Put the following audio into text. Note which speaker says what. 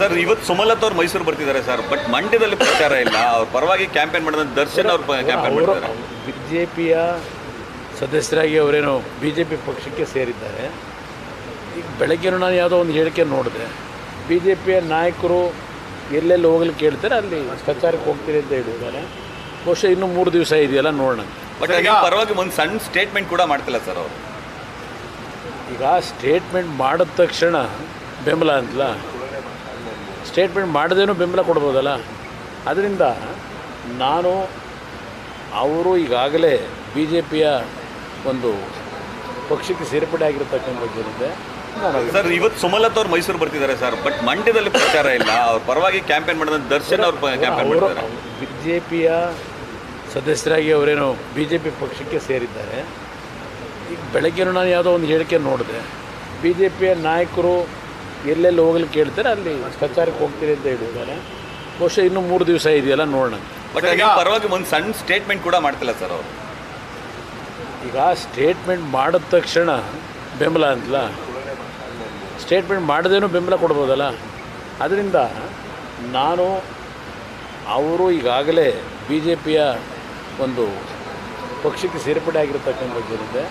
Speaker 1: Sir ಇವತ್ತು ಸುಮಲತ್ ಅವ್ರು ಮೈಸೂರು ಬರ್ತಿದ್ದಾರೆ ಸರ್ ಬಟ್ ಮಂಡ್ಯದಲ್ಲಿ ಪ್ರಚಾರ ಇಲ್ಲ. ಅವ್ರ ಪರವಾಗಿ ಕ್ಯಾಂಪೇನ್ ಮಾಡಿದ ದರ್ಶನ್ ಅವ್ರು ಕ್ಯಾಂಪೇನ್ ಮಾಡಿದ್ದಾರೆ
Speaker 2: ಬಿ ಜೆ ಪಿಯ ಸದಸ್ಯರಾಗಿ ಅವರೇನು ಬಿ ಜೆ ಪಿ ಪಕ್ಷಕ್ಕೆ ಸೇರಿದ್ದಾರೆ. ಈಗ ಬೆಳಗ್ಗೆ ನಾನು ಯಾವುದೋ ಒಂದು ಹೇಳಿಕೆ ನೋಡಿದೆ. ಬಿ ಜೆ ಪಿಯ ನಾಯಕರು ಎಲ್ಲೆಲ್ಲಿ ಹೋಗ್ಲಿಕ್ಕೆ ಕೇಳ್ತಾರೆ ಅಲ್ಲಿ ಪ್ರಚಾರಕ್ಕೆ ಹೋಗ್ತೀರಿ ಅಂತ ಹೇಳಿದ್ದಾರೆ. ಬಹುಶಃ ಇನ್ನೂ ಮೂರು ದಿವಸ ಇದೆಯಲ್ಲ ನೋಡೋಣ.
Speaker 1: ಬಟ್ ಈಗ ಪರವಾಗಿ ಒಂದು ಸಣ್ಣ ಸ್ಟೇಟ್ಮೆಂಟ್ ಕೂಡ ಮಾಡ್ತಿಲ್ಲ ಸರ್ ಅವರು.
Speaker 2: ಈಗ ಸ್ಟೇಟ್ಮೆಂಟ್ ಮಾಡಿದ ತಕ್ಷಣ ಬೆಂಬಲ ಅಂತಲ್ಲ? ಸ್ಟೇಟ್ಮೆಂಟ್ ಮಾಡದೇನೂ ಬೆಂಬಲ ಕೊಡ್ಬೋದಲ್ಲ? ಅದರಿಂದ ನಾನು ಅವರು ಈಗಾಗಲೇ ಬಿ ಜೆ ಪಿಯ ಒಂದು ಪಕ್ಷಕ್ಕೆ ಸೇರ್ಪಡೆ ಆಗಿರತಕ್ಕಂಥ ಜನತೆ.
Speaker 1: ಸರ್ ಇವತ್ತು ಸುಮಲತ್ ಅವ್ರು ಮೈಸೂರು ಬರ್ತಿದ್ದಾರೆ ಸರ್ ಬಟ್ ಮಂಡ್ಯದಲ್ಲಿ ಪ್ರಚಾರ ಇಲ್ಲ. ಅವ್ರ ಪರವಾಗಿ ಕ್ಯಾಂಪೇನ್ ಮಾಡಿದ ದರ್ಶನ್ ಅವ್ರು ಕ್ಯಾಂಪೇನ್
Speaker 2: ಬಿ ಜೆ ಪಿಯ ಸದಸ್ಯರಾಗಿ ಅವರೇನು ಬಿ ಜೆ ಪಿ ಪಕ್ಷಕ್ಕೆ ಸೇರಿದ್ದಾರೆ. ಈಗ ಬೆಳಗ್ಗೆನೂ ನಾನು ಯಾವುದೋ ಒಂದು ಹೇಳಿಕೆ ನೋಡಿದೆ. ಬಿ ಜೆ ಪಿಯ ನಾಯಕರು ಎಲ್ಲೆಲ್ಲಿ ಹೋಗ್ಲಿಕ್ಕೆ ಕೇಳ್ತಾರೆ ಅಲ್ಲಿ ಕಚಾರಕ್ಕೆ ಹೋಗ್ತೀರಿ ಅಂತ ಹೇಳಿದ್ದಾರೆ. ಬಹುಶಃ ಇನ್ನೂ ಮೂರು ದಿವಸ ಇದೆಯಲ್ಲ ನೋಡೋಣ.
Speaker 1: ಬಟ್ ಈಗ ಪರವಾಗಿ ಒಂದು ಸಣ್ಣ ಸ್ಟೇಟ್ಮೆಂಟ್ ಕೂಡ ಮಾಡ್ತಿಲ್ಲ ಸರ್ ಅವರು.
Speaker 2: ಈಗ ಸ್ಟೇಟ್ಮೆಂಟ್ ಮಾಡಿದ ತಕ್ಷಣ ಬೆಂಬಲ ಅಂತಲ್ಲ? ಸ್ಟೇಟ್ಮೆಂಟ್ ಮಾಡದೇನೂ ಬೆಂಬಲ ಕೊಡ್ಬೋದಲ್ಲ? ಅದರಿಂದ ನಾನು ಅವರು ಈಗಾಗಲೇ ಬಿ ಜೆ ಪಿಯ ಒಂದು ಪಕ್ಷಕ್ಕೆ ಸೇರ್ಪಡೆ ಆಗಿರತಕ್ಕಂಥ ಜನತೆ